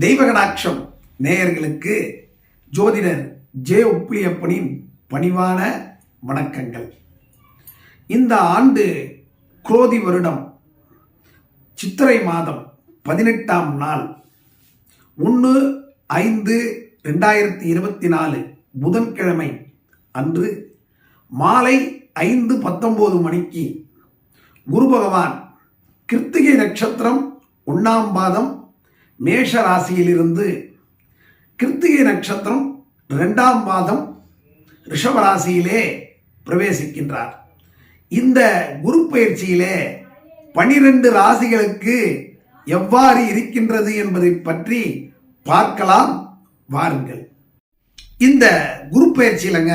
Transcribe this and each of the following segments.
தெய்வகடாட்சம் நேயர்களுக்கு ஜோதிடர் ஜே உப்பிலியப்பனின் பணிவான வணக்கங்கள். இந்த ஆண்டு குரோதி வருடம் சித்திரை மாதம் பதினெட்டாம் நாள் ஒன்று ஐந்து ரெண்டாயிரத்தி இருபத்தி நாலு புதன்கிழமை அன்று மாலை ஐந்து பத்தொம்போது மணிக்கு குரு பகவான் கிருத்திகை நட்சத்திரம் ஒன்றாம் பாதம் மேஷ ராசியிலிருந்து கிருத்திகை நட்சத்திரம் ரெண்டாம் மாதம் ரிஷபராசியிலே பிரவேசிக்கின்றார். இந்த குரு பயிற்சியிலே பனிரெண்டு ராசிகளுக்கு எவ்வாறு இருக்கின்றது என்பதை பற்றி பார்க்கலாம். வாருங்கள். இந்த குரு பயிற்சியிலங்க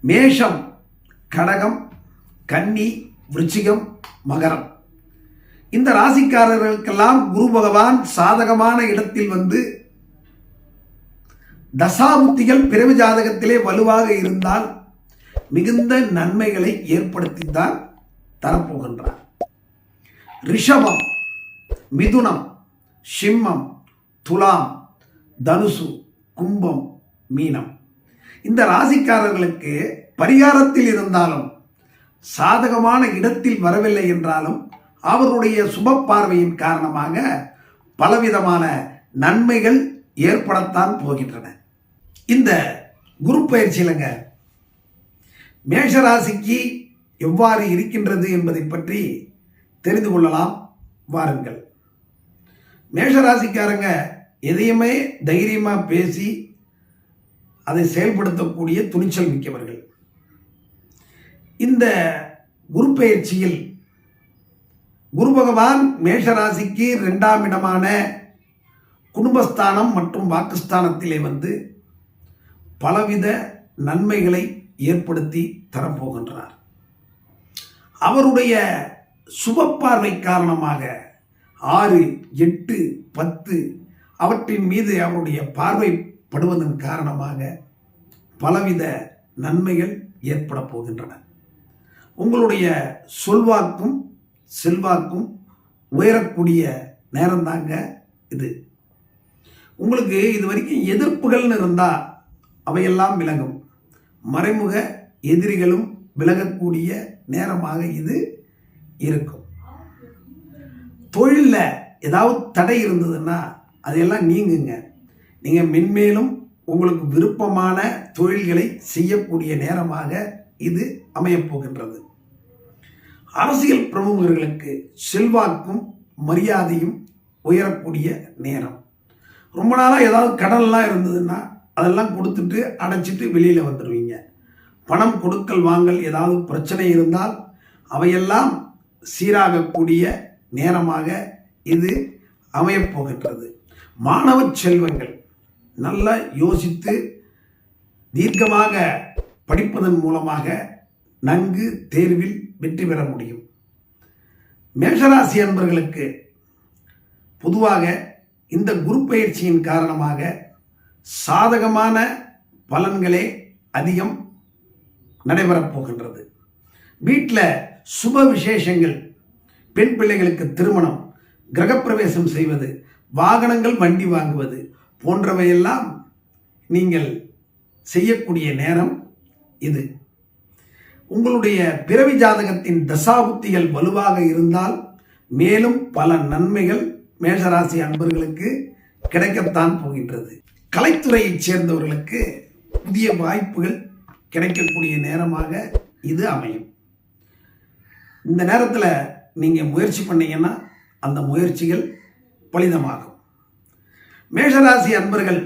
மேஷம் கடகம் கன்னி விருச்சிகம் மகரம். இந்த ராசிக்காரர்களுக்கெல்லாம் குரு பகவான் சாதகமான இடத்தில் வந்து தசாபுத்திகள் பிறவி ஜாதகத்திலே வலுவாக இருந்தால் மிகுந்த நன்மைகளை ஏற்படுத்தித்தான் தரப்போகின்றார். ரிஷபம் மிதுனம் சிம்மம் துலாம் தனுசு கும்பம் மீனம். இந்த ராசிக்காரர்களுக்கு பரிகாரத்தில் இருந்தாலும் சாதகமான இடத்தில் வரவில்லை என்றாலும் அவருடைய சுப பார்வையின் காரணமாக பலவிதமான நன்மைகள் ஏற்படத்தான் போகின்றன. இந்த குரு பயிற்சியிலங்க மேஷராசிக்கு எவ்வாறு இருக்கின்றது என்பதை பற்றி தெரிந்து கொள்ளலாம். வாருங்கள். மேஷராசிக்காரங்க எதையுமே தைரியமாக பேசி அதை செயல்படுத்தக்கூடிய துணிச்சல் மிக்கவர்கள். இந்த குரு பயிற்சியில் குரு பகவான் மேஷராசிக்கு ரெண்டாம் இடமான குடும்பஸ்தானம் மற்றும் வாக்குஸ்தானத்திலே வந்து பலவித நன்மைகளை ஏற்படுத்தி தரப்போகின்றார். அவருடைய சுப பார்வை காரணமாக ஆறு எட்டு பத்து அவற்றின் மீது அவருடைய பார்வைப்படுவதன் காரணமாக பலவித நன்மைகள் ஏற்பட போகின்றன. உங்களுடைய சொல்வாக்கும் செல்வாக்கும் உயரக்கூடிய நேரம்தாங்க இது. உங்களுக்கு இது வரைக்கும் எதிர்ப்புகள்னு இருந்தால் அவையெல்லாம் விலகும். மறைமுக எதிரிகளும் விலகக்கூடிய நேரமாக இது இருக்கும். தொழிலில் ஏதாவது தடை இருந்ததுன்னா அதையெல்லாம் நீங்குங்க. நீங்கள் மென்மேலும் உங்களுக்கு விருப்பமான தொழில்களை செய்யக்கூடிய நேரமாக இது அமையப் போகின்றது. அரசியல் பிரமுகர்களுக்கு செல்வாக்கும் மரியாதையும் உயரக்கூடிய நேரம். ரொம்ப நாளாக ஏதாவது கடன்லாம் இருந்ததுன்னா அதெல்லாம் கொடுத்துட்டு அடைச்சிட்டு வெளியில் வந்துடுவீங்க பணம் கொடுக்கல் வாங்கல் ஏதாவது பிரச்சனை இருந்தால் அவையெல்லாம் சீராகக்கூடிய நேரமாக இது அமையப்போகின்றது மாணவ செல்வங்கள் நல்லா யோசித்து தீர்க்கமாக படிப்பதன் மூலமாக நன்கு தேர்வில் வெற்றி பெற முடியும். மேஷராசி அன்பர்களுக்கு பொதுவாக இந்த குரு பயிற்சியின் காரணமாக சாதகமான பலன்களே அதிகம் நடைபெறப் போகின்றது. வீட்டில் சுப விசேஷங்கள் பெண் பிள்ளைகளுக்கு திருமணம் கிரகப்பிரவேசம் செய்வது வாகனங்கள் வண்டி வாங்குவது போன்றவையெல்லாம் நீங்கள் செய்யக்கூடிய நேரம் இது. உங்களுடைய பிறவி ஜாதகத்தின் தசாபுத்திகள் வலுவாக இருந்தால் மேலும் பல நன்மைகள் மேஷராசி அன்பர்களுக்கு கிடைக்கத்தான் போகின்றது. கலைத்துறையைச் சேர்ந்தவர்களுக்கு புதிய வாய்ப்புகள் கிடைக்கக்கூடிய நேரமாக இது அமையும். இந்த நேரத்தில் நீங்கள் முயற்சி பண்ணீங்கன்னா அந்த முயற்சிகள் பலிதமாகும். மேஷராசி அன்பர்கள்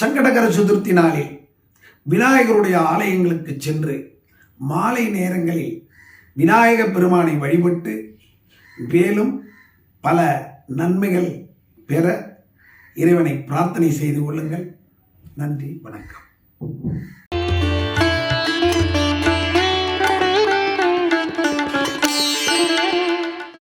சங்கடகர சதுர்த்தி நாளில் விநாயகருடைய ஆலயங்களுக்கு சென்று மாலை நேரங்களில் விநாயக பெருமானை வழிபட்டு மேலும் பல நன்மைகள் பெற இறைவனை பிரார்த்தனை செய்து கொள்ளுங்கள். நன்றி வணக்கம்.